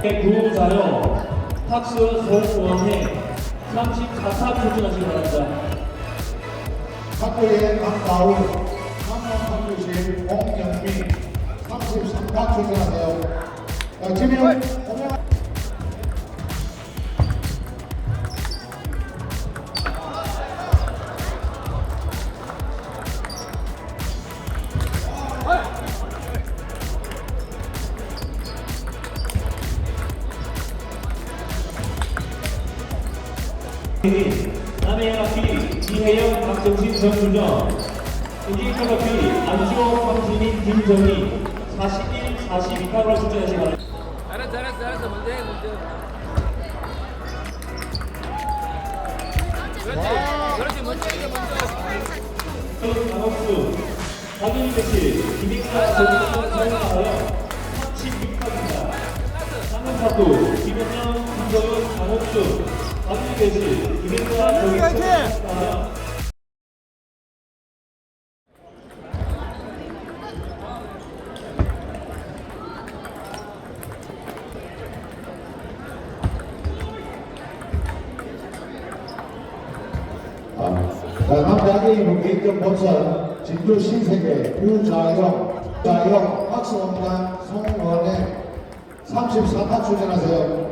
구자요 탁스 송원혜 34타 출전하시기 바랍니다. 탁구의 강다운, 한국탁구실 홍영민 33타 출전하세요. 자, 지금 이혜영 박정신 정준영 인디카커피 안주호 황진인 김정희. 41, 42타로 출전하시기 바랍니다. 알았어 알았어 알았어. 먼저 해 먼저 그렇지 그렇지. 먼저 해 먼저 강옥수. 박윤희 배치 김익사 정준영 서울하여 36타입니다. 상근사도 김현영 김정은 강옥수. 박윤희 배치 남자기 무게점 본선 진주 신세계 유자영, 자영, 박수원단, 송원혜 34타 출전하세요.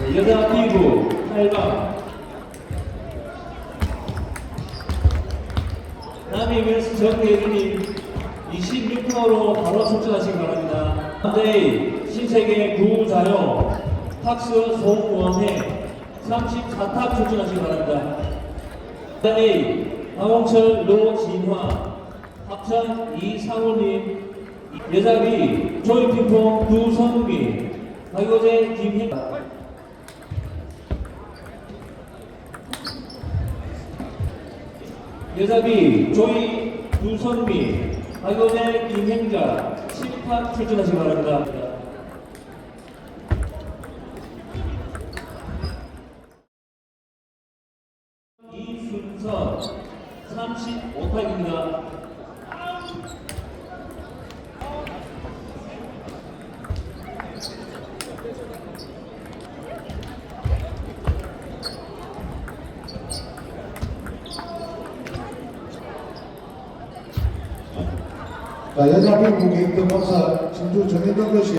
네, 여자 피부 8번 남이면서 정대리님 26%로 바로 출전하시기 바랍니다. 남자의 신세계 구자요 탁스 송원혜 34탑 출전하시기 바랍니다. 남자의 황홍철 노진화 합천 이상우님 여자비 조이핑퐁 두성미 가요제 김희 여자비 조이 두선미 가요제 김행자 10판 출전하시기 바랍니다. 이순선 35타입니다. 자, 여자비 무게점 본선 진주 정인동 교실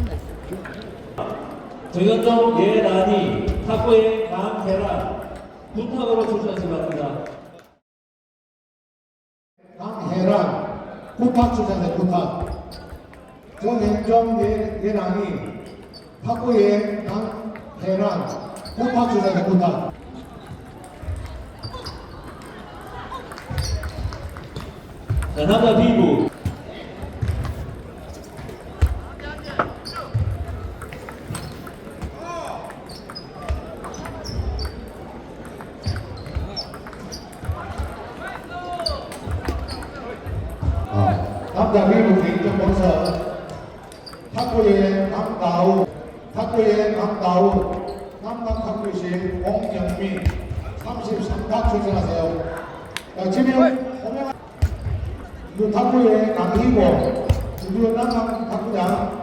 한번 죽었다. 정현종 예란이 탁구의 강계란 군탁으로 출전하시기 바랍니다. 강혜란 구탁 출전하세요. 구탁. 정현종 예- 예랑이 탁구의 강혜란 구탁 출전하세요. 구탁. 자, 남자 비부 아, 남자 미국 본선 탁구의 강다우 탁구의 강다우 남남 탁구시 홍경민 33타 출전하세요. 자, 지금 호명 그 탁구의 강희고 주주 남남 탁구장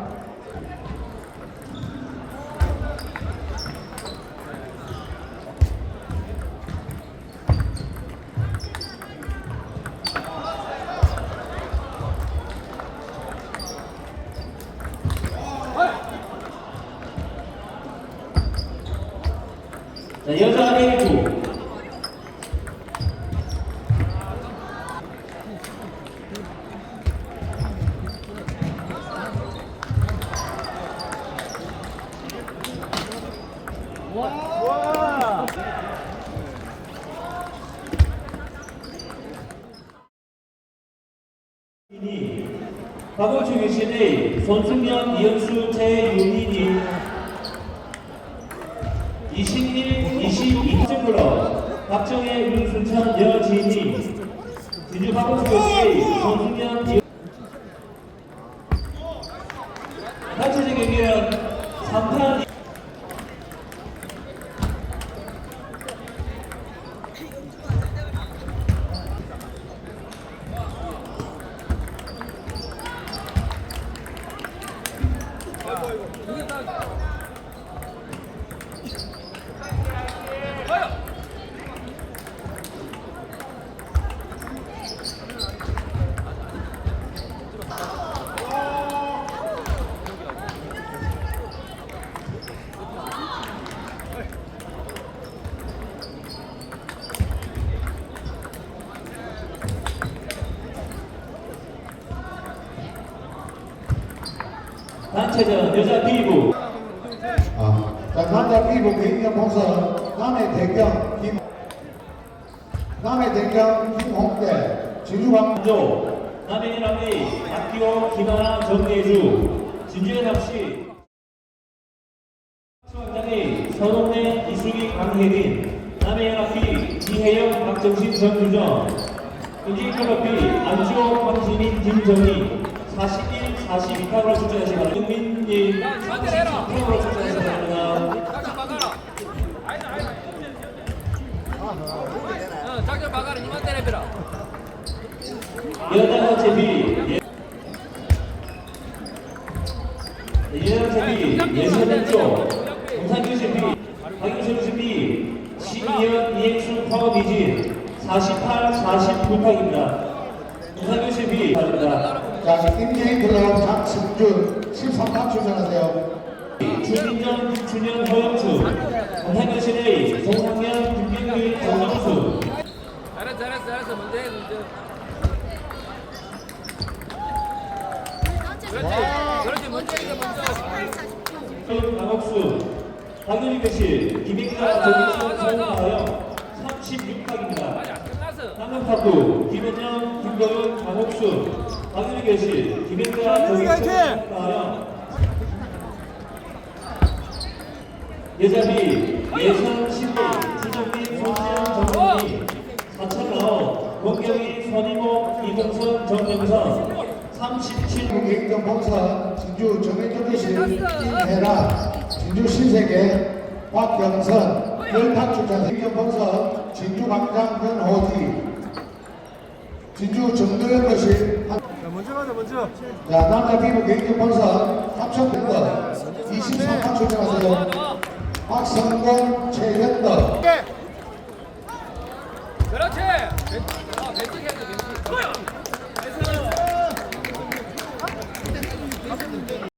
자, 여자 A부. 박원충 유신의 손승현, 이현수, 최 22점 클럽 박정혜, 윤순천, 여진희 손승현, 이현- 단체전 경기는 3판 단체전 여자 B부. 아, 자, 남자 미국 개인전 본선. 남해 대경 김 남해 대경 김홍대 진주광 조 남해인 남해 박기호, 김하나, 정예주. 진주의 납시. 수학장의 서동래, 이수기, 강혜린 남해인 앞이 이혜영, 박정신, 정규정. 은진 클럽비 안주호, 황신인, 김정희. 41, 42타로 출전하시 바랍니다. 윤민님 43타로 출전하시 바랍니다. 작전 박아라. 이만 때려봐라. 여자 제비 여자 제비 예선은 쪽 공산교 제비 박영선 제비 신이현 이행순 파업 이진. 48, 49탁입니다. 공산교 제비 바랍니다 자, 임재인 클럽 장승준 13타 출전하세요. 주민정, 김춘현, 허영수 시대 송상현, 김경규, 정정수 잘했어, 잘했어, 잘했어. 먼저 해, 먼저. 그렇지, 그렇지. 먼저 해, 먼저. 강옥수 박윤희 교실 성하영 36탁입니다 아직 안 끝났어. 한명탁구 김현영, 김도윤, 강옥수, 김현자, 정익천, 박하영 여자비 예선 신대 주정민, 손지현, 4천 라운 권경희, 선임호, 이동선, 정명선 37 미국 개인전 본선 진주 정해조기시 김혜라 진주 신세계 박경선 개인전 본선 진주 광장 변호지 진주 정도현 한 먼저 가자 먼저. 자, 남자비로 개인적 번선 합천 등과 23번 출전하세요. 박성권 최현덕. 네. 그렇지.